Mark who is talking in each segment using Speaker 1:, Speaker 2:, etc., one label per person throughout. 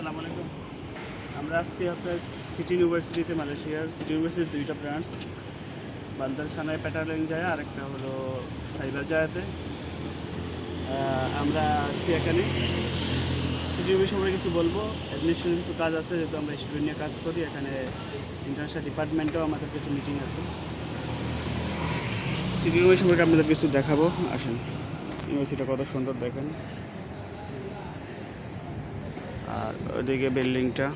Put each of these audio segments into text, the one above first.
Speaker 1: আসসালামু আলাইকুম। আমরা আজকে আছে সিটি ইউনিভার্সিটিতে মালয়েশিয়ার। সিটি ইউনিভার্সিটির দুইটা ব্রাঞ্চ বান্দার সানায় প্যাটারলিং যায় আরেকটা হলো সাইবার জায়াতে আমরা আসছি এখানে। সিটি ইউনিভার্সিটি সম্পর্কে কিছু বলব। অ্যাডমিনিস্ট্রেশন কিছু কাজ আছে, যেহেতু আমরা স্টুডেন্ট নিয়ে কাজ করি, এখানে ইন্টারন্যাশনাল ডিপার্টমেন্টেও আমাদের কিছু মিটিং আছে। সিটি ইউনিভার্সিটি সম্পর্কে আপনাদের কিছু দেখাবো। আসেন। ইউনিভার্সিটিটা কত সুন্দর দেখেন। আর ওইদিকে বিল্ডিংটা।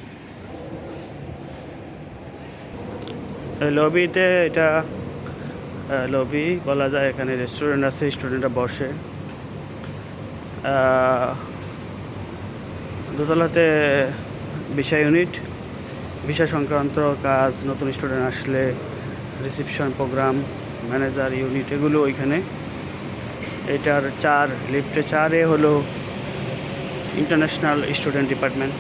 Speaker 1: লবিতে এটা লবি বলা যায় এখানে রেস্টুরেন্ট আছে স্টুডেন্টরা বসে। দোতলাতে ভিসা ইউনিট ভিসা সংক্রান্ত কাজ, নতুন স্টুডেন্ট আসলে রিসিপশন প্রোগ্রাম ম্যানেজার ইউনিট এগুলো ওইখানে। এটার চার লিফটে চারে হলো international student department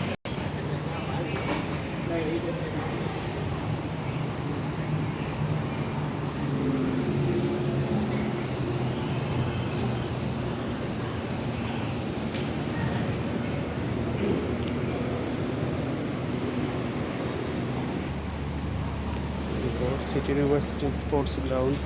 Speaker 1: city university sports ground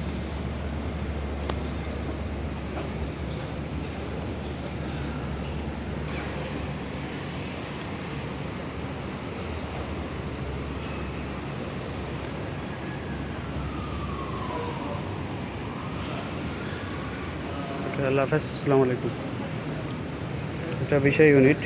Speaker 1: আল্লাহ হাফেজ আসসালামু আলাইকুম। এটা বিষয় ইউনিট